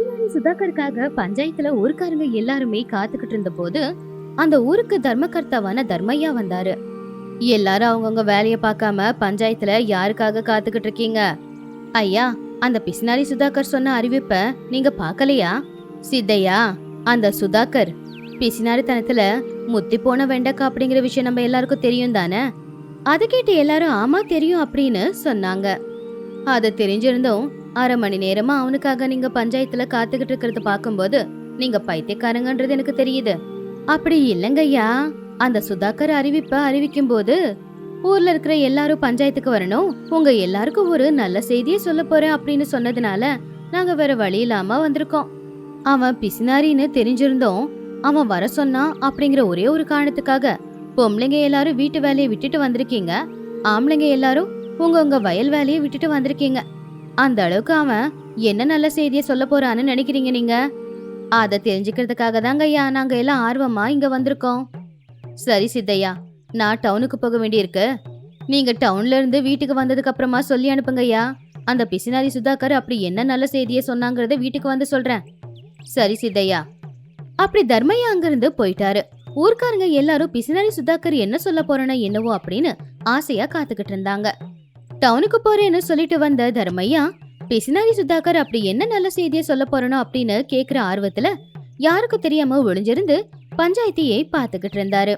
பிசினாரி சுதாகருக்காக பஞ்சாயத்துல ஊருக்காரங்க எல்லாருமே காத்துக்கிட்டு இருந்த போது அந்த ஊருக்கு தர்மகர்த்தாவான தர்மையா வந்தாரு. எல்லாரும் அவங்கவுங்க வேலைய பார்க்காம பஞ்சாயத்துல யாருக்காக காத்துக்கிட்டு இருக்கீங்க? ஐயா அந்த பிசினாரி சுதாகர் சொன்ன அறிவிப்ப நீங்க பார்க்கலையா? சித்தையா அந்த சுதாகர் பிசினாரித்தனத்துல முத்தி போன வெண்டக்கா அப்படிங்கிற விஷயம் நம்ம எல்லாருக்கும் தெரியும் தானே? அதை கேட்டு எல்லாரும் ஆமா தெரியும் அப்படின்னு சொன்னாங்க. அது தெரிஞ்சிருந்தும் அரை மணி நேரமா அவனுக்காக நீங்க பஞ்சாயத்துல காத்துக்கிட்டு இருக்கிறத பார்க்கும்போது நீங்க பைத்தியக்காரங்கன்றது எனக்கு தெரியுது. அப்படி இல்லைங்கய்யா அந்த சுதாகர் அறிவிப்ப அறிவிக்கும் போது ஊர்ல இருக்கிற எல்லாரும் பஞ்சாயத்துக்கு வரணும். உங்க எல்லாருக்கும் ஒரு நல்ல செய்தியை சொல்ல போறேன் அப்படின்னு சொன்னதுனால நாங்க வேற வழி இல்லாம வந்திருக்கோம். அவன் பிசினாரின்னு தெரிஞ்சிருந்தோம். அவன் வர சொன்னான் அப்படிங்கிற ஒரே ஒரு காரணத்துக்காக பொம்பளைங்க எல்லாரும் வீட்டு வேலையை விட்டுட்டு வந்திருக்கீங்க. ஆம்பளைங்க எல்லாரும் உங்க உங்க வயல் வேலையை விட்டுட்டு வந்திருக்கீங்க. அந்த அளவுக்கு அவன் என்ன நல்ல செய்தியை சொல்ல போறான்னு நினைக்கிறீங்க நீங்க? அதை தெரிஞ்சுக்கிறதுக்காக தாங்க ஐயா நாங்க எல்லாம் ஆர்வமா இங்க வந்திருக்கோம். சரி சித்தையா நான் டவுனுக்கு போக வேண்டியிருக்கு. நீங்க டவுன்ல இருந்து வீட்டுக்கு வந்ததுக்கு அப்புறமா சொல்லி அனுப்புங்க ஐயா. அந்த பிசினாரி சுதாகர் அப்படி என்ன நல்ல செய்தியை சொன்னாங்கறத வீட்டுக்கு வந்து சொல்றேன். சரி சித்தையா. அப்படி தர்மையா அங்கிருந்து போயிட்டாரு. ஊர்க்காரங்க எல்லாரும் பிசினாரி சுதாகர் என்ன சொல்ல போறேன்னா என்னவோ அப்படின்னு ஆசையா காத்துக்கிட்டு இருந்தாங்க. டவுனுக்கு போறேன்னு சொல்லிட்டு வந்த தர்மையா பிசினாரி சுதாகர் அப்படி என்ன நல்ல செய்தியை சொல்ல போறனோ அப்படின்னு கேக்குற ஆர்வத்துல யாருக்கும் தெரியாம ஒளிஞ்சிருந்து பஞ்சாயத்தையே பாத்துக்கிட்டு இருந்தாரு.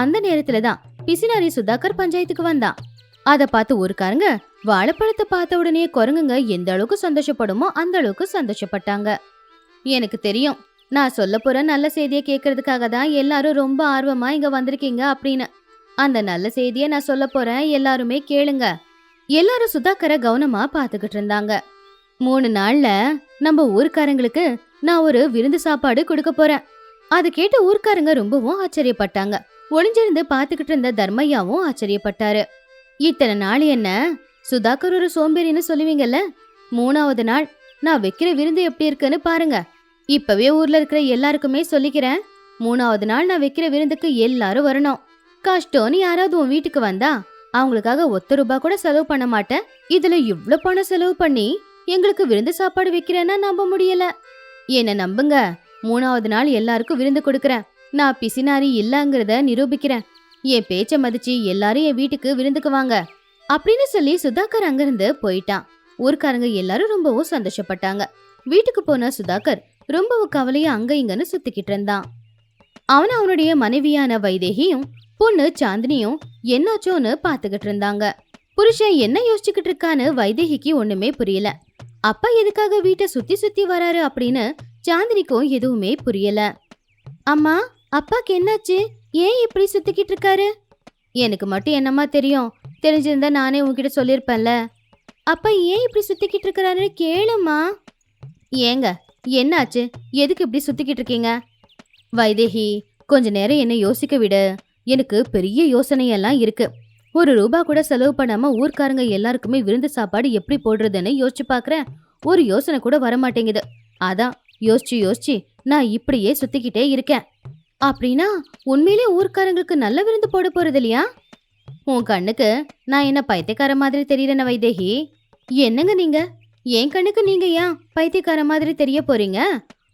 அந்த நேரத்துல தான் பிசினாரி சுதாகர் பஞ்சாயத்துக்கு வந்தான். அத பார்த்து ஊருக்காரங்க வாழைப்பழத்தை பார்த்த உடனே குரங்குங்க எந்த அளவுக்கு சந்தோஷப்படுமோ அந்த அளவுக்கு சந்தோஷப்பட்டாங்க. எனக்கு தெரியும் நான் சொல்ல போற நல்ல செய்தியை கேட்கறதுக்காக தான் எல்லாரும் ரொம்ப ஆர்வமா இங்க வந்திருக்கீங்க அப்படின்னு. அந்த நல்ல செய்தியை நான் சொல்ல போறேன் எல்லாருமே கேளுங்க. எல்லாரும் சுதாகரை கவனமா பாத்துக்கிட்டு இருந்தாங்க. மூணு நாள்ல நம்ம ஊர்க்காரங்களுக்கு நான் ஒரு விருந்து சாப்பாடு கொடுக்க போறேன். அது கேட்டு ஊர்க்காரங்க ரொம்பவும் ஆச்சரியப்பட்டாங்க. ஒளிஞ்சிருந்து பாத்துக்கிட்டு இருந்த தர்மையாவும் ஆச்சரியப்பட்டாரு. இத்தனை நாள் என்ன சுதாகர் ஒரு சோம்பேறின்னு சொல்லுவீங்கல்ல? மூணாவது நாள் நான் வைக்கிற விருந்து எப்படி இருக்குன்னு பாருங்க. இப்பவே ஊர்ல இருக்கிற எல்லாருக்குமே சொல்லிக்கிறேன். மூணாவது நாள் நான் வைக்கிற விருந்துக்கு எல்லாரும் வரணும். கஷ்டம்னு யாராவது உன் வீட்டுக்கு வந்தா அவங்களுக்காக ஒத்த ரூபா கூட செலவு பண்ண மாட்டேன். இதுல இவ்ளோ பணம் செலவு பண்ணி எங்களுக்கு விருந்து சாப்பாடு வைக்கிறேன்னா நம்ப முடியல. என்ன நம்புங்க. மூணாவது நாள் எல்லாருக்கும் விருந்து கொடுக்கறேன். நான் பிசினாரி இல்லங்கறத நிரூபிக்கிறேன். என் பேச்ச மதிச்சு எல்லாரும் என் வீட்டுக்கு விருந்துக்கு வாங்க. அப்படின்னு சொல்லி சுதாகர் அங்கிருந்து போயிட்டான். ஊர்க்காரங்க எல்லாரும் ரொம்பவும் சந்தோஷப்பட்டாங்க. வீட்டுக்கு போன சுதாகர் ரொம்பவும் கவலையா அங்க இங்கன்னு சுத்திக்கிட்டு இருந்தான். அவன் அவனுடைய மனைவியான வைதேகியும் பொண்ணு சாந்தினியும் என்னாச்சோன்னு பார்த்துக்கிட்டு இருந்தாங்க. புருஷன் என்ன யோசிச்சுக்கிட்டு இருக்கான்னு வைதேகிக்கு ஒண்ணுமே புரியல. அப்பா எதுக்காக வீட்டை சுத்தி சுத்தி வராரு அப்படின்னு சாந்தினிக்கும் எதுவுமே புரியல. அம்மா அப்பாக்கு என்னாச்சு? ஏன் இப்படி சுத்திக்கிட்டு இருக்காரு? எனக்கு மட்டும் என்னம்மா தெரியும். தெரிஞ்சிருந்தா நானே உங்ககிட்ட சொல்லியிருப்பேன்ல. அப்பா ஏன் இப்படி சுத்திக்கிட்டு இருக்கிறாருன்னு கேளுமா ஏங்க என்னாச்சு? எதுக்கு இப்படி சுத்திக்கிட்டு இருக்கீங்க? வைதேகி கொஞ்ச நேரம் என்ன யோசிக்க விடு. எனக்கு பெரிய யோசனையெல்லாம் இருக்கு. ஒரு ரூபா கூட செலவு பண்ணாம ஊர்க்காரங்க எல்லாருக்குமே விருந்து சாப்பாடு எப்படி போடுறதுன்னு யோசிச்சு பாக்குறேன். ஒரு யோசனை கூட வர மாட்டேங்குது அதான் யோசிச்சு யோசிச்சு நான் இப்படியே சுத்திக்கிட்டே இருக்கேன். அப்படின்னா உண்மையிலே ஊர்க்காரங்களுக்கு நல்ல விருந்து போட போறது இல்லையா? உன் கண்ணுக்கு நான் என்ன பைத்தியக்கார மாதிரி தெரியறேன வைதேகி? என்னங்க நீங்க? என் கண்ணுக்கு நீங்க ஏன் பைத்தியக்கார மாதிரி தெரிய போறீங்க?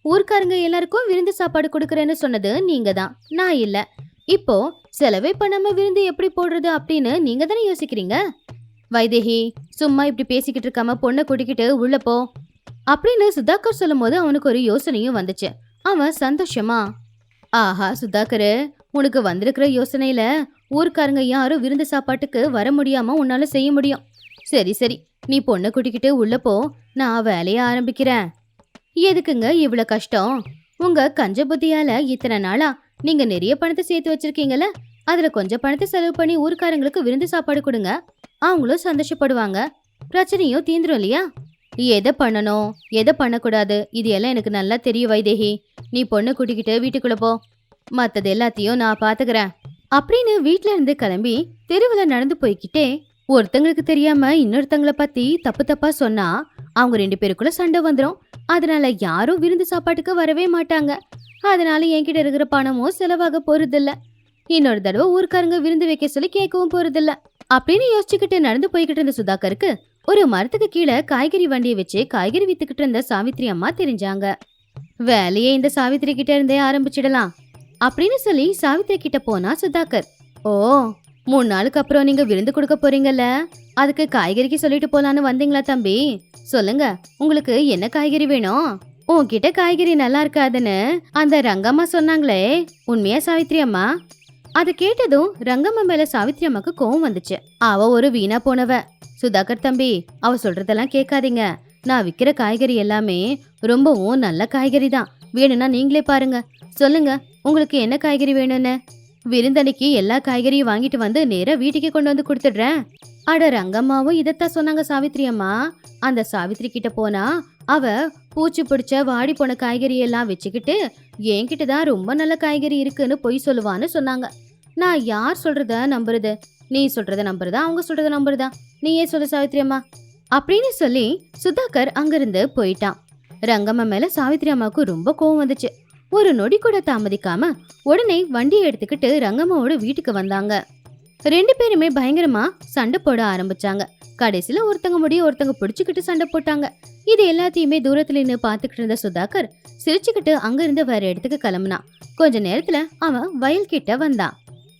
ஊர்க்காரங்க எல்லாருக்கும் விருந்து சாப்பாடு கொடுக்கறேன்னு சொன்னது நீங்க தான் நான் இல்லை. இப்போ செலவே பண்ணாம விருந்து எப்படி போடுறது அப்படின்னு நீங்க தானே யோசிக்கிறீங்க? வைதேகி சும்மா இப்படி பேசிக்கிட்டு இருக்காம பொண்ணை கூட்டிக்கிட்டு உள்ள போ. அப்படின்னு சுதாகர் சொல்லும்போது அவனுக்கு ஒரு யோசனையும் வந்துச்சு. அவன் சந்தோஷமா ஆஹா சுதாகர் உனக்கு வந்திருக்கிற யோசனையில ஊர்க்காரங்க யாரும் விருந்து சாப்பாட்டுக்கு வர முடியாம உன்னால செய்ய முடியும். சரி சரி நீ பொண்ணை கூட்டிக்கிட்டு உள்ள போ. நான் வேலைய ஆரம்பிக்கிறேன். எதுக்குங்க இவ்வளோ கஷ்டம்? உங்க கஞ்ச புத்தியால இத்தனை நாளா நீங்க நிறைய பணத்தை சேர்த்து வச்சிருக்கீங்கல்ல? அதுல கொஞ்சம் பணத்தை செலவு பண்ணி ஊருக்காரங்களுக்கு விருந்து சாப்பாடு கொடுங்க. அவங்களும் சந்தோஷப்படுவாங்க. பிரச்சனையும் தீந்துரும் இல்லையா? எதை பண்ணணும்? எதை பண்ணக்கூடாது? இது எல்லாம் எனக்கு நல்லா தெரியும் வைதேகி. நீ பொண்ணு கூட்டிக்கிட்டு வீட்டுக்குள்ள போ. மற்றது எல்லாத்தையும் நான் பாத்துக்கிறேன். அப்படின்னு வீட்ல இருந்து கிளம்பி தெருவில் நடந்து போய்கிட்டே ஒருத்தங்களுக்கு தெரியாம இன்னொருத்தங்களை பத்தி தப்பு தப்பா சொன்னா அவங்க ரெண்டு பேருக்குள்ள சண்டை வந்துடும் அதனால யாரும் விருந்து சாப்பாட்டுக்கு வரவே மாட்டாங்க. அதனால என்கிட்ட இருக்கிற பணமும் செலவாக போறதில்ல. இன்னொரு தடவை ஊருக்காரங்க விருந்து வைக்க சொல்லி கேட்கவும் போறதில்ல. அப்படின்னு யோசிச்சுக்கிட்டு நடந்து போய்கிட்டு இருந்த சுதாகருக்கு ஒரு மரத்துக்கு கீழே காய்கறி வண்டியை வச்சு காய்கறி வித்துக்கிட்டு இருந்த சாவித்ரி அம்மா தெரிஞ்சாங்க. வேலையே இந்த சாவித்ரி கிட்ட இருந்தே ஆரம்பிச்சிடலாம் அப்படின்னு சொல்லி சாவித்ரி கிட்ட போனா சுதாகர். ஓ மூணு நாளுக்கு அப்புறம் நீங்க விருந்து கொடுக்க போறீங்கல்ல? அதுக்கு காய்கறிக்கு சொல்லிட்டு போலான்னு வந்தீங்களா தம்பி? சொல்லுங்க உங்களுக்கு என்ன காய்கறி வேணும்? உன்கிட்ட காய்கறி நல்லா இருக்காதுன்னு அந்த ரங்கம்மா சொன்னாங்களே. உண்மையா சாவித்ரி அம்மா? அதை கேட்டதும் ரங்கம்மா மேல சாவித்ரி அம்மாக்கு கோவம் வந்துச்சு. அவ ஒரு வீணா போனவ. சுதாகர் தம்பி அவ சொல்றதெல்லாம் கேட்காதீங்க. நான் விற்கிற காய்கறி எல்லாமே ரொம்பவும் நல்ல காய்கறி தான். வேணும்னா நீங்களே பாருங்க. சொல்லுங்க உங்களுக்கு என்ன காய்கறி வேணும்னு? விருந்தனைக்கு எல்லா காய்கறியும் வாங்கிட்டு வந்து நேராக வீட்டுக்கே கொண்டு வந்து கொடுத்துடுறேன். அட ரங்கம்மாவும் இதைத்தான் சொன்னாங்க சாவித்ரி அம்மா. அந்த சாவித்ரி கிட்ட போனா அவ பூச்சி பிடிச்ச வாடி போன காய்கறி எல்லாம் வச்சுக்கிட்டு என்கிட்ட தான் ரொம்ப நல்ல காய்கறி இருக்குன்னு பொய் சொல்லுவான்னு சொன்னாங்க. நான் யார் சொல்றத நம்புறது? நீ சொல்றத நம்புறதா? அவங்க சொல்றத நம்புறதா? நீயே சொல்லு சாவித்ரி அம்மா. அப்படின்னு சொல்லி சுதாகர் அங்கிருந்து போயிட்டான். ரங்கம்மா மேல சாவித்ரி அம்மாவுக்கு ரொம்ப கோவம் வந்துச்சு. ஒரு நொடி கூட தாமதிக்காம உடனே வண்டியை எடுத்துக்கிட்டு ரங்கம்மாவோட வீட்டுக்கு வந்தாங்க. ரெண்டு பேருமே பயங்கரமா சண்டை போட ஆரம்பிச்சாங்க. கடைசியில ஒருத்தங்க முடிய ஒருத்தங்க பிடிச்சுக்கிட்டு சண்டை போட்டாங்க. இது எல்லாத்தையுமே தூரத்துல நின்று பாத்துக்கிட்டு இருந்த சுதாகர் சிரிச்சுக்கிட்டு அங்கிருந்து வேற இடத்துக்கு கிளம்புனான் கொஞ்ச நேரத்துல அவன் வயல் கிட்ட வந்தான்.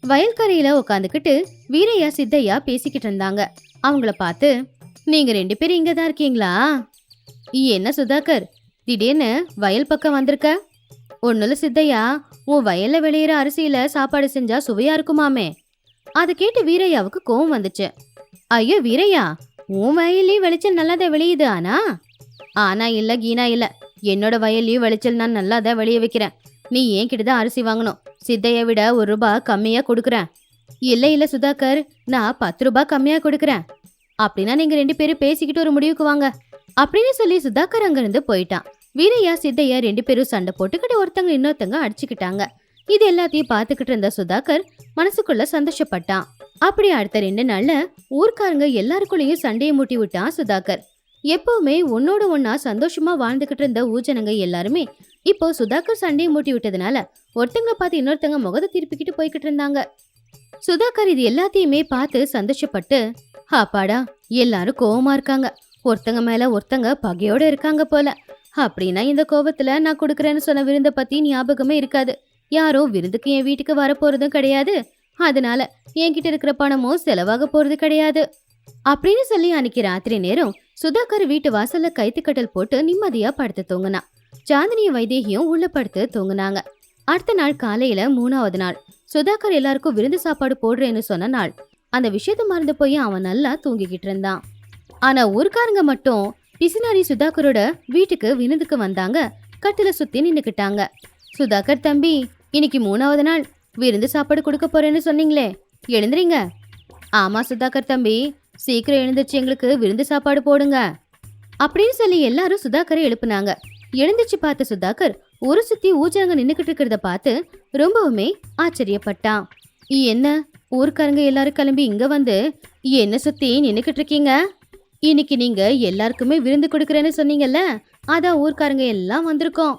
வயல்கரையில உட்காந்துக்கிட்டு வீரையா சித்தையா பேசிக்கிட்டு இருந்தாங்க. அவங்கள பார்த்து நீங்க ரெண்டு பேரும் இங்க தான் இருக்கீங்களா? என்ன சுதாகர்? திடீர்னு வயல் பக்கம் வந்திருக்க? ஒன்னுல சித்தையா. உன் வயல்ல விளையிற அரிசியில சாப்பாடு செஞ்சா சுவையா இருக்குமாமே. அதை கேட்டு வீரையாவுக்கு கோவம் வந்துச்சு. ஐயோ வீரையா உன் வயல்லையும் விளைச்சல் நல்லாதான் விளையுது ஆனா? ஆனா இல்ல கீனா இல்ல. என்னோட வயல்லையும் விளைச்சல் நான் நல்லா தான் விளைய வைக்கிறேன். நீ ஏன் தான் அரிசி வாங்கணும். சித்தையை விட ஒரு ரூபாய் கம்மியா கொடுக்குறேன். இல்ல இல்ல சுதாகர் நான் பத்து ரூபாய் கம்மியா கொடுக்குறேன். அப்படின்னா நீங்க ரெண்டு பேரும் பேசிக்கிட்டு ஒரு முடிவுக்கு வாங்க. அப்படின்னு சொல்லி சுதாகர் அங்கிருந்து போயிட்டான். வீரையா சித்தையா ரெண்டு பேரும் சண்டை போட்டுக்கிட்டு ஒருத்தங்க இன்னொருத்தங்க அடிச்சுக்கிட்டாங்க. இது எல்லாத்தையும் பார்த்துக்கிட்டு இருந்த சுதாகர் மனசுக்குள்ள சந்தோஷப்பட்டான். அப்படி அடுத்த ரெண்டு நாள்ல ஊர்க்காரங்க எல்லாருக்குள்ளயும் சண்டையை மூட்டி விட்டான் சுதாகர். எப்பவுமே ஒன்னோட ஒன்னா சந்தோஷமா வாழ்ந்துகிட்டு இருந்த ஊஜனங்க எல்லாருமே இப்போ சுதாகர் சண்டையை மூட்டி விட்டதுனால ஒருத்தங்கள பார்த்து இன்னொருத்தங்க முகத்தை திருப்பிக்கிட்டு போய்கிட்டு இருந்தாங்க. சுதாகர் இது எல்லாத்தையுமே பார்த்து சந்தோஷப்பட்டு அப்பாடா எல்லாரும் கோவமா இருக்காங்க. ஒருத்தங்க மேல ஒருத்தங்க பகையோட இருக்காங்க போல. அப்படின்னா இந்த கோபத்துல நான் கொடுக்குறேன்னு சொன்ன விருந்த பத்தி ஞாபகமே இருக்காது. யாரும் விருந்துக்கு என் வீட்டுக்கு வரப்போறதும் கிடையாது. அதனால என்கிட்ட இருக்கிற பணமும் செலவாக போறது கிடையாது. அப்படின்னு சொல்லி அன்னைக்கு ராத்திரி நேரம் சுதாகர் வீட்டு வாசல்ல கைத்துக்கட்டல் போட்டு நிம்மதியா படுத்து தூங்குனான். சாந்தினிய வைதேகியும் உள்ள படுத்து தூங்குனாங்க. அடுத்த நாள் காலையில மூணாவது நாள். சுதாகர் எல்லாருக்கும் விருந்து சாப்பாடு போடுறேன்னு சொன்ன நாள். அந்த விஷயத்த மறந்து போய் அவன் நல்லா தூங்கிக்கிட்டு இருந்தான். ஆனா ஊருக்காரங்க மட்டும் பிசினாரி சுதாகரோட வீட்டுக்கு விருந்துக்கு வந்தாங்க. கட்டில சுத்தி நின்னுக்கிட்டாங்க. சுதாகர் தம்பி இன்னைக்கு மூணாவது நாள். விருந்து சாப்பாடு கொடுக்க போறேன்னு சொன்னீங்களே. எழுந்துறீங்க ஆமா சுதாகர் தம்பி சீக்கிரம் எழுந்திருச்சு எங்களுக்கு விருந்து சாப்பாடு போடுங்க. அப்படின்னு சொல்லி எல்லாரும் சுதாகரை எழுப்புனாங்க. எழுந்திருச்சு பார்த்த சுதாகர் ஒரு சுத்தி ஊஜாங்க நின்னுக்கிட்டு இருக்கிறத பார்த்து ரொம்பவுமே ஆச்சரியப்பட்டான். என்ன ஊர்க்காரங்க எல்லாரும் கிளம்பி இங்க வந்து என்ன சுத்தி நின்னுக்கிட்டு இருக்கீங்க? இன்னைக்கு நீங்க எல்லாருக்குமே விருந்து கொடுக்கறேன்னு சொன்னீங்கல்ல அதான் ஊர்க்காரங்க எல்லாம் வந்திருக்கோம்.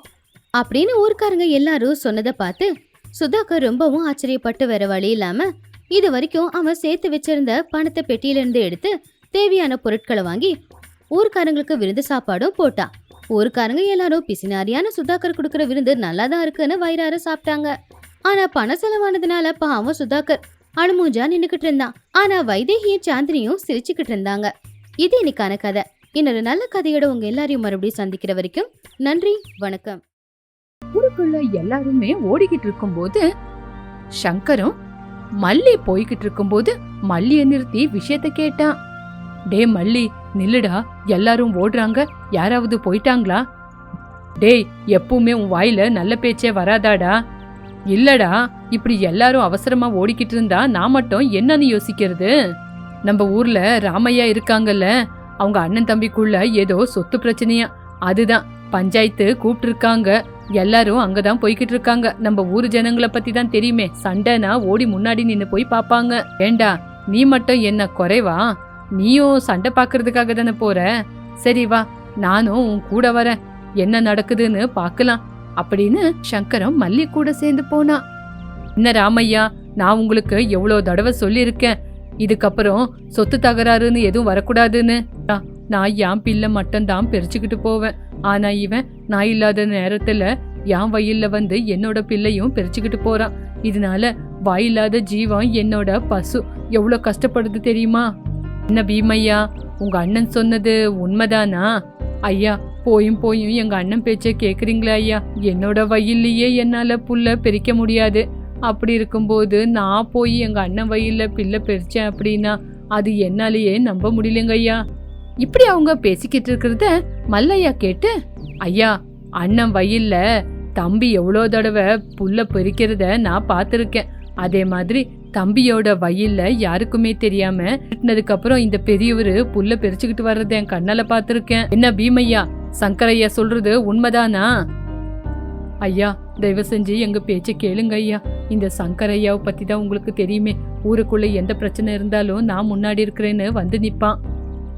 அப்படின்னு ஊர்க்காரங்க எல்லாரும் சொன்னதை பார்த்து சுதாகர் ரொம்பவும் ஆச்சரியப்பட்டு வேற வழி இல்லாம இது வரைக்கும் அவன் சேர்த்து வச்சிருந்த பணத்தை பெட்டியிலிருந்து எடுத்து தேவையான பொருட்களை வாங்கி ஊர்க்காரங்களுக்கு விருந்து சாப்பாடும் போட்டான் ஊர்க்காரங்க எல்லாரும் பிசினாரியான சுதாகர் கொடுக்குற விருந்து நல்லா தான் இருக்குன்னு வயிறார சாப்பிட்டாங்க. ஆனா பண செலவானதுனால பாவம் சுதாகர் அழுமூஞ்சா நின்னுக்கிட்டு இருந்தான். ஆனா வைதேகியும் சாந்தினியும் சிரிச்சுக்கிட்டு இருந்தாங்க. இது இன்னைக்கான கதை. இன்னொரு நல்ல கதையோட உங்க எல்லாரையும் மறுபடியும் சந்திக்கிற வரைக்கும் நன்றி வணக்கம். ஊருக்குள்ள எல்லாருமே ஓடிக்கிட்டு இருக்கும்போது சங்கரும் மல்லி போய்கிட்டு இருக்கும்போது மல்லிய நிறுத்தி விஷயத்த கேட்டான். டே மல்லி நில்லுடா எல்லாரும் ஓடுறாங்க யாராவது போயிட்டாங்களா? டேய் எப்பவுமே உன் வாயில நல்ல பேச்சே வராதாடா. இல்லடா இப்படி எல்லாரும் அவசரமா ஓடிக்கிட்டு இருந்தா நான் மட்டும் என்னன்னு யோசிக்கிறது? நம்ம ஊர்ல ராமையா இருக்காங்கல்ல அவங்க அண்ணன் தம்பிக்குள்ள ஏதோ சொத்து பிரச்சனையா அதுதான் பஞ்சாயத்து கூப்பிட்டு இருக்காங்க எல்லாரும் அங்கதான் போய்கிட்டு இருக்காங்க நம்ம ஊர் ஜனங்களை பத்தி தான் தெரியுமே. சண்டைனா ஓடி முன்னாடி நின்று போய் பாப்பாங்க. ஏண்டா நீ மட்டும் என்ன குறைவா? நீயும் சண்டை பாக்குறதுக்காக தானே போற? சரி வா நானும் உன் கூட வரேன். என்ன நடக்குதுன்னு பார்க்கலாம் அப்படின்னு சங்கரம் மல்லி கூட சேர்ந்து போனா. என்ன ராமையா நான் உங்களுக்கு எவ்வளோ தடவை சொல்லியிருக்கேன். இதுக்கப்புறம் சொத்து தகராறுன்னு எதுவும் வரக்கூடாதுன்னு. நான் என் பிள்ளை மட்டும் தான் பிரிச்சுக்கிட்டு போவேன். ஆனா இவன் நான் இல்லாத நேரத்துல என் வயல்ல வந்து என்னோட பிள்ளையும் பிரிச்சுக்கிட்டு போறான். இதனால வாயில்லாத ஜீவன் என்னோட பசு. எவ்வளவு கஷ்டப்படுது தெரியுமா? என்ன பீமையா உங்க அண்ணன் சொன்னது உண்மைதானா? ஐயா போயும் போயும் எங்க அண்ணன் பேச்ச கேக்குறீங்களா ஐயா? என்னோட வயல்லையே என்னால புல்ல பிரிக்க முடியாது. அப்படி இருக்கும்போது நான் போய் எங்க அண்ணன் வயல்ல பிள்ளை பிரிச்சேன் அப்படின்னா அது என்னாலேயே நம்ப முடியலங்க ஐயா. இப்படி அவங்க பேசிக்கிட்டு இருக்கிறத மல்லையா கேட்டு ஐயா அண்ணன் வயல்ல தம்பி எவ்வளோ தடவை புல்ல பொறிக்கிறத நான் பார்த்துருக்கேன். அதே மாதிரி தம்பியோட வயல்ல யாருக்குமே தெரியாம திட்டினதுக்கு அப்புறம் இந்த பெரியவர் புல்ல பறிச்சுக்கிட்டு வர்றத என் கண்ணால பார்த்துருக்கேன். என்ன பீமையா சங்கரையா சொல்றது உண்மைதானா? ஐயா தயவு செஞ்சு எங்க பேச்ச கேளுங்க ஐயா. இந்த சங்கரையாவை பத்தி தான் உங்களுக்கு தெரியுமே. ஊருக்குள்ள எந்த பிரச்சனை இருந்தாலும் நான் முன்னாடி இருக்கிறேன்னு வந்து நிப்பான்.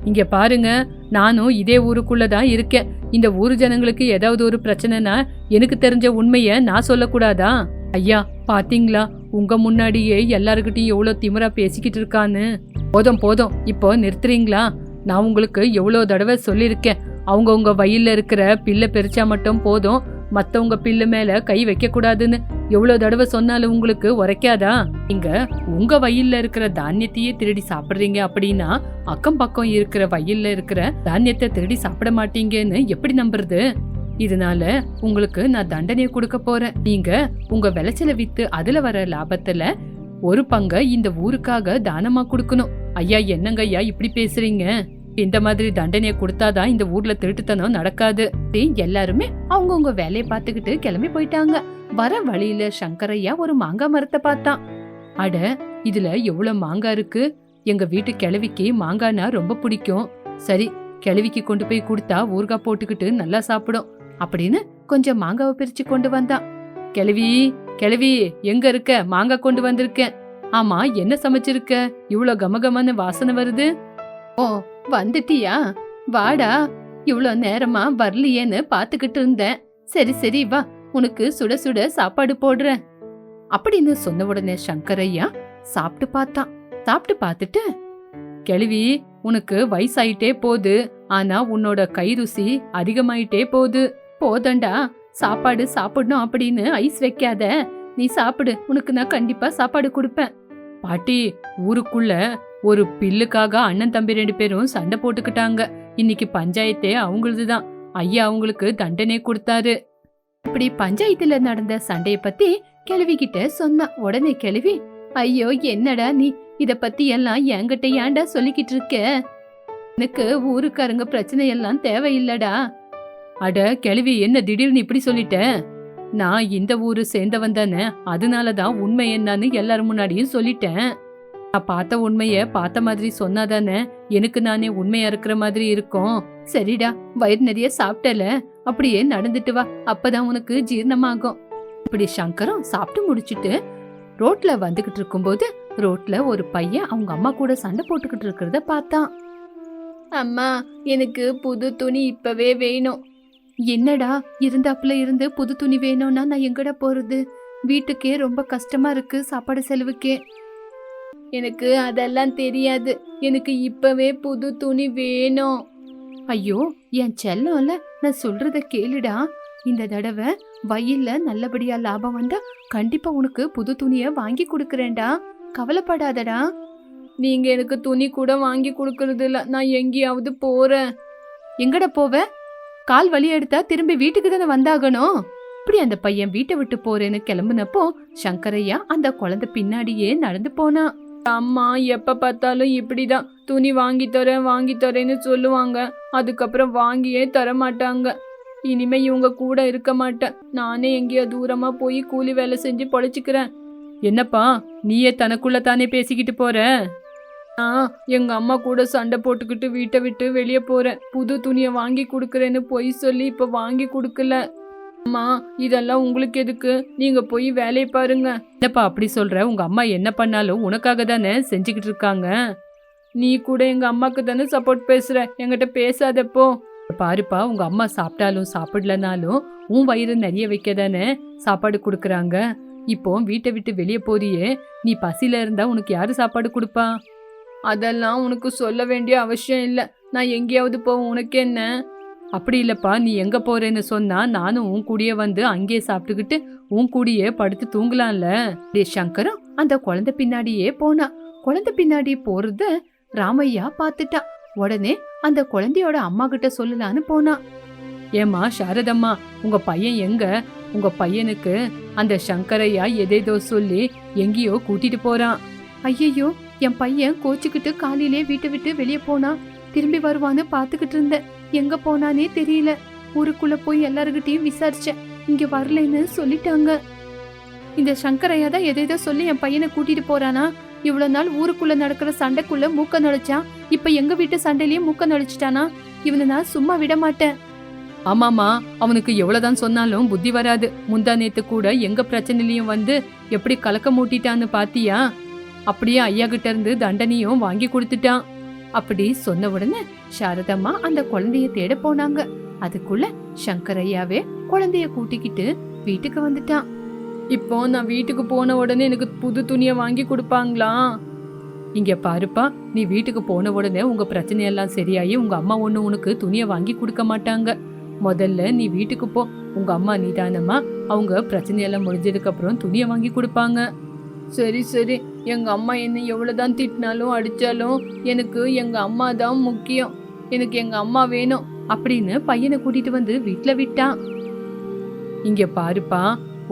இங்க பாருங்க நானும் இதே ஊருக்குள்ள தான் இருக்கேன். இந்த ஊர் ஜனங்களுக்கு ஏதாவது ஒரு பிரச்சனைனா எனக்கு தெரிஞ்ச உண்மைய நான் சொல்லக்கூடாதா? ஐயா பாத்தீங்களா? உங்க முன்னாடியே எல்லாருக்கிட்டையும் எவ்வளோ திமிரா பேசிக்கிட்டு இருக்கான்னு. போதும் போதும். இப்போ நிறுத்துறீங்களா? நான் உங்களுக்கு எவ்வளோ தடவை சொல்லியிருக்கேன். அவங்கவுங்க வயல்ல இருக்கிற பிள்ளை பெரிச்சா மட்டும் போதும். மத்தவங்க பில்லு மேல கை வைக்க கூடாதுன்னு எவ்வளவு தடவை சொன்னாலும் உங்களுக்கு உரைக்காதா? நீங்க உங்க வயல்ல இருக்கிற தானியத்தையே திருடி சாப்பிடுறீங்க அப்படின்னா அக்கம் பக்கம் இருக்கிற வயல்ல இருக்கிற தானியத்தை திருடி சாப்பிட மாட்டீங்கன்னு எப்படி நம்புறது? இதனால உங்களுக்கு நான் தண்டனையை கொடுக்க போறேன். நீங்க உங்க விளைச்சல வித்து அதுல வர லாபத்துல ஒரு பங்க இந்த ஊருக்காக தானமா கொடுக்கணும். ஐயா என்னங்க ஐயா இப்படி பேசுறீங்க? இந்த மாதிரி தண்டனையை கொடுத்தாதான் இந்த ஊர்ல திருட்டுத்தனம் நடக்காது. எல்லாருமே அவங்கவுங்க வேலையை பார்த்துக்கிட்டு கிளம்பி போயிட்டாங்க. வர வழியில சங்கரையா ஒரு மாங்காய் மரத்தை பார்த்தான். அட இதுல எவ்வளவு மாங்காய் இருக்கு? எங்க வீட்டு கிழவிக்கு மாங்காய்னா ரொம்ப பிடிக்கும். சரி கிழவிக்கு கொண்டு போய் கொடுத்தா ஊறுகாய் போட்டுக்கிட்டு நல்லா சாப்பிடும் அப்படின்னு கொஞ்சம் மாங்காவை பிரிச்சு கொண்டு வந்தான். கிழவி கிழவி எங்க இருக்க? மாங்காய் கொண்டு வந்திருக்கேன். ஆமா என்ன சமைச்சிருக்க? இவ்வளோ கமகமான வாசனை வருது. ஓ வந்துட்டியா? வாடா இவ்வளோ நேரமா வரலையேன்னு பாத்துக்கிட்டு இருந்தேன். சரி சரி வா உனக்கு சுட சுட சாப்பாடு போடுறேன். அப்படின்னு சொன்ன உடனே சங்கரையா சாப்பிட்டு பார்த்தான். சாப்பிட்டு பார்த்துட்டு கிழவி உனக்கு வயசாயிட்டே போகுது. ஆனா உன்னோட கை ருசி அதிகமாயிட்டே போகுது. போதண்டா சாப்பாடு சாப்பிடணும் அப்படின்னு ஐஸ் வைக்காத. நீ சாப்பிடு உனக்கு நான் கண்டிப்பா சாப்பாடு கொடுப்பேன். பாட்டி ஊருக்குள்ள ஒரு பில்லுக்காக அண்ணன் தம்பி ரெண்டு பேரும் சண்டை போட்டுக்கிட்டாங்க. இன்னைக்கு பஞ்சாயத்தே அவங்களுதுதான். ஐயா அவங்களுக்கு தண்டனை கொடுத்தாரு. இப்படி பஞ்சாயத்துல நடந்த சண்டைய பத்தி கிழவி கிட்ட சொன்னா உடனே கிழவி ஐயோ என்னடா நீ? இத பத்தி எல்லாம் என்கிட்ட ஏன்டா சொல்லிக்கிட்டு இருக்க? எனக்கு ஊருக்காரங்க பிரச்சனை எல்லாம் தேவையில்லடா. அட கிழவி என்ன திடீர்னு இப்படி சொல்லிட்ட? நான் இந்த ஊரு சேர்ந்தவன் தானே. அதனாலதான் உண்மை என்னன்னு எல்லாரும் முன்னாடியும் சொல்லிட்டேன். நான் பார்த்த உண்மைய பார்த்த மாதிரி சொன்னாதானே? எனக்கு நானே உண்மையா இருக்கிற மாதிரி இருக்கும். சரிடா வயிறு நிறைய சாப்பிட்டல. அப்படியே நடந்துட்டு வா. அப்பதான் உனக்கு ஜீரணமாகும். இப்படி சங்கரும் சாப்பிட்டு முடிச்சிட்டு ரோட்ல வந்துகிட்டு இருக்கும்போது ரோட்ல ஒரு பையன் அவங்க அம்மா கூட சண்டை போட்டுக்கிட்டு இருக்கிறத பார்த்தான். அம்மா எனக்கு புது துணி இப்பவே வேணும். என்னடா இருந்தாப்புல இருந்து புது துணி வேணும்னா நான் எங்கடா போறது? வீட்டுக்கே ரொம்ப கஷ்டமா இருக்கு சாப்பாடு செலவுக்கே. எனக்கு அதெல்லாம் தெரியாது. எனக்கு இப்பவே புது துணி வேணும். ஐயோ என் செல்லம்ல நான் சொல்றத கேளுடா. இந்த தடவை வயல்ல நல்லபடியா லாபம் வந்தா கண்டிப்பா உனக்கு புது துணிய வாங்கி கொடுக்கறேன்டா. கவலைப்படாதடா. நீங்க எனக்கு துணி கூட வாங்கி கொடுக்கறது இல்ல. நான் எங்கேயாவது போறேன். எங்கட போவ? கால் வலி எடுத்தா திரும்பி வீட்டுக்கு தானே வந்தாகணும். இப்படி அந்த பையன் வீட்டை விட்டு போறேன்னு கிளம்புனப்போ சங்கரையா அந்த குழந்தை பின்னாடியே நடந்து போனான் அம்மா எப்ப பார்த்தாலும் இப்படிதான். துணி வாங்கி தரேன் வாங்கி தரேன்னு சொல்லுவாங்க. அதுக்கப்புறம் வாங்கியே தர மாட்டாங்க இனிமே இவங்க கூட இருக்க மாட்டேன். நானே எங்கேயோ தூரமா போய் கூலி வேலை செஞ்சு பொழைச்சிக்கிறேன். என்னப்பா நீயே தனக்குள்ள தானே பேசிக்கிட்டு போற? ஆ எங்க அம்மா கூட சண்டை போட்டுக்கிட்டு வீட்டை விட்டு வெளியே போறேன். புது துணியை வாங்கி கொடுக்குறேன்னு பொய் சொல்லி இப்ப வாங்கி கொடுக்கல. அம்மா இதெல்லாம் உங்களுக்கு எதுக்கு? நீங்க போய் வேலையை பாருங்க. என்னப்பா அப்படி சொல்ற? உங்க அம்மா என்ன பண்ணாலும் உனக்காக தானே செஞ்சுக்கிட்டு இருக்காங்க. நீ கூட எங்க அம்மாக்கு தானே சப்போர்ட் பேசுற? என்கிட்ட பேசாதப்போ பாருப்பா உங்க அம்மா சாப்பிட்டாலும் சாப்பிடலனாலும் உன் வயிறு நிறைய வைக்க தானே சாப்பாடு கொடுக்குறாங்க. இப்போ வீட்டை விட்டு வெளியே போறியே நீ பசியில இருந்தா உனக்கு யாரு சாப்பாடு கொடுப்பா? அதெல்லாம் உனக்கு சொல்ல வேண்டிய அவசியம் இல்லை. நான் எங்கேயாவது போவேன் உனக்கு என்ன? அப்படி இல்லைப்பா நீ எங்க போறேன்னு சொன்னா நானும் உன் கூடயே வந்து அங்கேயே சாப்பிட்டுக்கிட்டு உன் கூடயே படுத்து தூங்கலாம்ல. டே சங்கரம் அந்த குழந்தை பின்னாடியே போனா. குழந்தை பின்னாடி போறத ராமையா பார்த்துட்டான் உடனே அந்த குழந்தையோட அம்மா கிட்ட சொல்லலான்னு போனா. ஏமா சாரதம்மா உங்க பையன் எங்க? உங்க பையனுக்கு அந்த சங்கரையா எதேதோ சொல்லி எங்கேயோ கூட்டிட்டு போறான். ஐயையோ என் பையன் கோச்சுக்கிட்டு காலையிலே வீட்டை விட்டு வெளியே போனா. திரும்பி வருவான்னு பாத்துக்கிட்டு இருந்தேன். எங்க போனானே தெரியல. ஊருக்குள்ள போய் எல்லாருக்கிட்டையும் விசாரிச்சேன். இங்க வரலைன்னு சொல்லிட்டாங்க. இந்த சங்கரையா தான் எதேதோ சொல்லி என் பையனை கூட்டிட்டு போறானா? இவ்வளவு நாள் ஊருக்குள்ள நடக்கிற சண்டைக்குள்ள மூக்க நுழைச்சான். இப்ப எங்க வீட்டு சண்டையிலயும் மூக்க நுழைச்சிட்டானா? இவனை நான் சும்மா விட மாட்டேன் ஆமாமா அவனுக்கு எவ்வளவுதான் சொன்னாலும் புத்தி வராது. முந்தா நேத்து கூட எங்க பிரச்சனையிலயும் வந்து எப்படி கலக்க மூட்டிட்டான்னு பாத்தியா? அப்படியே ஐயா கிட்ட இருந்து தண்டனையும் வாங்கி கொடுத்துட்டான். அப்படி சொன்ன உடனே சாரதம்மா அந்த குழந்தைய தேட போனாங்க. அதுக்குள்ள சங்கரையாவே குழந்தைய கூட்டிக்கிட்டு வீட்டுக்கு வந்துட்டான். இப்போ நான் வீட்டுக்கு போன உடனே எனக்கு புது துணியை வாங்கி கொடுப்பாங்களா? இங்க பாருப்பா நீ வீட்டுக்கு போன உடனே உங்க பிரச்சனையெல்லாம் சரியாயி உங்க அம்மா ஒண்ணு உனக்கு துணியை வாங்கி கொடுக்க மாட்டாங்க. முதல்ல நீ வீட்டுக்கு போ. உங்க அம்மா நிதானமா அவங்க பிரச்சனையெல்லாம் முடிஞ்சதுக்கு அப்புறம் துணியை வாங்கி கொடுப்பாங்க. சரி சரி. எங்கள் அம்மா என்னை எவ்வளோ தான் திட்டினாலும் அடித்தாலும் எனக்கு எங்கள் அம்மா தான் முக்கியம். எனக்கு எங்கள் அம்மா வேணும் அப்படின்னு பையனை கூட்டிகிட்டு வந்து வீட்டில் விட்டான். இங்கே பாருப்பா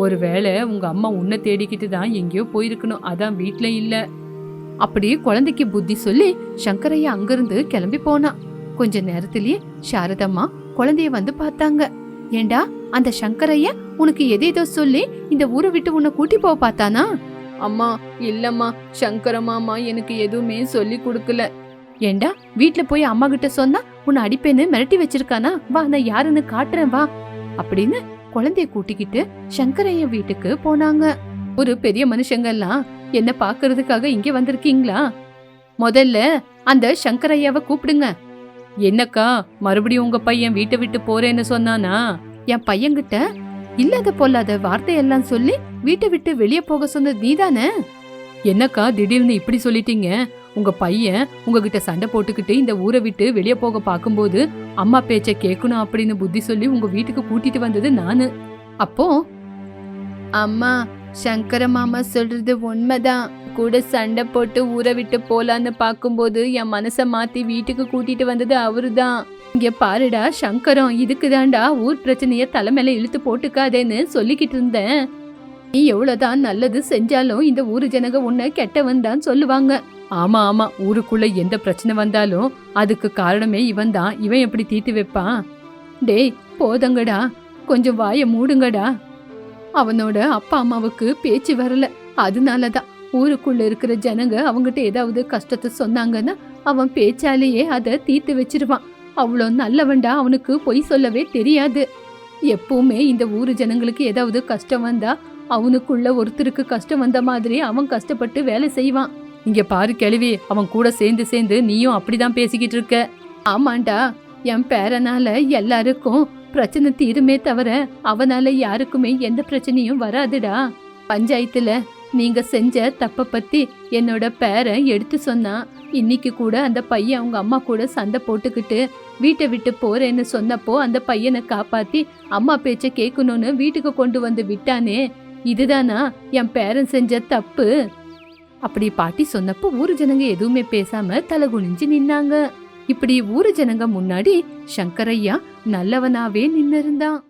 ஒருவேளை உங்கள் அம்மா உன்னை தேடிக்கிட்டு தான் எங்கேயோ போயிருக்கணும். அதான் வீட்டில் இல்லை. அப்படி குழந்தைக்கு புத்தி சொல்லி சங்கரையா அங்கிருந்து கிளம்பி போனான். கொஞ்ச நேரத்திலேயே சாரதம்மா குழந்தைய வந்து பார்த்தாங்க. ஏண்டா அந்த சங்கரையா உனக்கு எதேதோ சொல்லி இந்த ஊரை விட்டு உன்னை கூட்டி போக பார்த்தானா? அம்மா இல்லம்மா சங்கர மாமா எனக்கு எதுவுமே சொல்லி கொடுக்கல. ஏண்டா வீட்ல போய் அம்மா கிட்ட சொன்னா உன்னை அடிப்பேன்னு மிரட்டி வச்சிருக்கானா? வா நான் யாருன்னு காட்டுறேன் வா. அப்படின்னு குழந்தைய கூட்டிக்கிட்டு சங்கரையா வீட்டுக்கு போனாங்க. ஒரு பெரிய மனுஷங்க எல்லாம் என்ன பாக்குறதுக்காக இங்க வந்திருக்கீங்களா? முதல்ல அந்த சங்கரையாவை கூப்பிடுங்க. என்னக்கா மறுபடியும் உங்க பையன் வீட்டை விட்டு போறேன்னு சொன்னானா? என் பையன்கிட்ட இல்லாத பொல்லாத வார்த்தையெல்லாம் சொல்லி வீட்டை விட்டு வெளியே போக சொன்னது நீதானே? என்னக்கா திடீர்னு இப்படி சொல்லிட்டீங்க? உங்க பையன் உங்ககிட்ட சண்டை போட்டுக்கிட்டு இந்த ஊரை விட்டு வெளியே போக பார்க்கும்போது அம்மா பேச்ச கேட்கணும் அப்படின்னு புத்தி சொல்லி உங்க வீட்டுக்கு கூட்டிட்டு வந்தது நானு. அப்போ? அம்மா சங்கர மாமா சொல்றது உண்மைதான். கூட சண்டை போட்டு ஊரை விட்டு போலான்னு பார்க்கும்போது என் மனசை மாத்தி வீட்டுக்கு கூட்டிட்டு வந்தது அவருதான். இங்க பாருடா சங்கரம் இதுக்குதான்டா ஊர் பிரச்சனைய தலைமையில இழுத்து போட்டுக்காதேன்னு சொல்லிக்கிட்டு இருந்தேன். நீ எவ்வளவுதான் நல்லது செஞ்சாலும் இந்த ஊரு ஜனங்க உன்னை கெட்டவன் தான் சொல்லுவாங்க. ஆமா ஆமா ஊருக்குள்ள எந்த பிரச்சனை வந்தாலும் அதுக்கு காரணமே இவன் தான் இவன் எப்படி தீர்த்து வைப்பான்? டேய் போதங்கடா. கொஞ்சம் வாயை மூடுங்கடா. அவனோட அப்பா அம்மாவுக்கு பேச்சு வரல. அதனாலதான் ஊருக்குள்ள இருக்கிற ஜனங்க அவங்கிட்ட ஏதாவது கஷ்டத்தை சொன்னாங்கன்னா அவன் பேச்சாலேயே அதை தீர்த்து வச்சிருவான். அவ்வளோ நல்லவன்டா அவனுக்கு பொய் சொல்லவே தெரியாது. எப்பவுமே இந்த ஊர் ஜனங்களுக்கு ஏதாவது கஷ்டம் வந்தா அவனுக்குள்ள ஒருத்தருக்கு கஷ்டம் வந்த மாதிரி அவன் கஷ்டப்பட்டு வேலை செய்வான். இங்க பாரு கிழவி அவன் கூட சேர்ந்து சேர்ந்து நீயும் அப்படிதான் பேசிக்கிட்டு இருக்க. ஆமாண்டா என் பேரனால எல்லாருக்கும் பிரச்சனை தீருமே தவிர அவனால யாருக்குமே எந்த பிரச்சனையும் வராதுடா. பஞ்சாயத்துல நீங்க செஞ்ச தப்ப பத்தி என்னோட பேரன் எடுத்து சொன்னான் இன்னைக்கு கூட அந்த பையன் அவங்க அம்மா கூட சண்டை போட்டுக்கிட்டு வீட்டை விட்டு போறேன்னு சொன்னப்போ அந்த பையனை காப்பாத்தி அம்மா பேச்ச கேட்கணும்னு வீட்டுக்கு கொண்டு வந்து விட்டானே இதுதானா என் பேரன் செஞ்ச தப்பு? அப்படி பாட்டி சொன்னப்போ ஊரு ஜனங்க எதுவுமே பேசாம தலை குனிஞ்சு நின்னாங்க. இப்படி ஊரு ஜனங்க முன்னாடி சங்கரையா நல்லவனாவே நின்னு இருந்தான்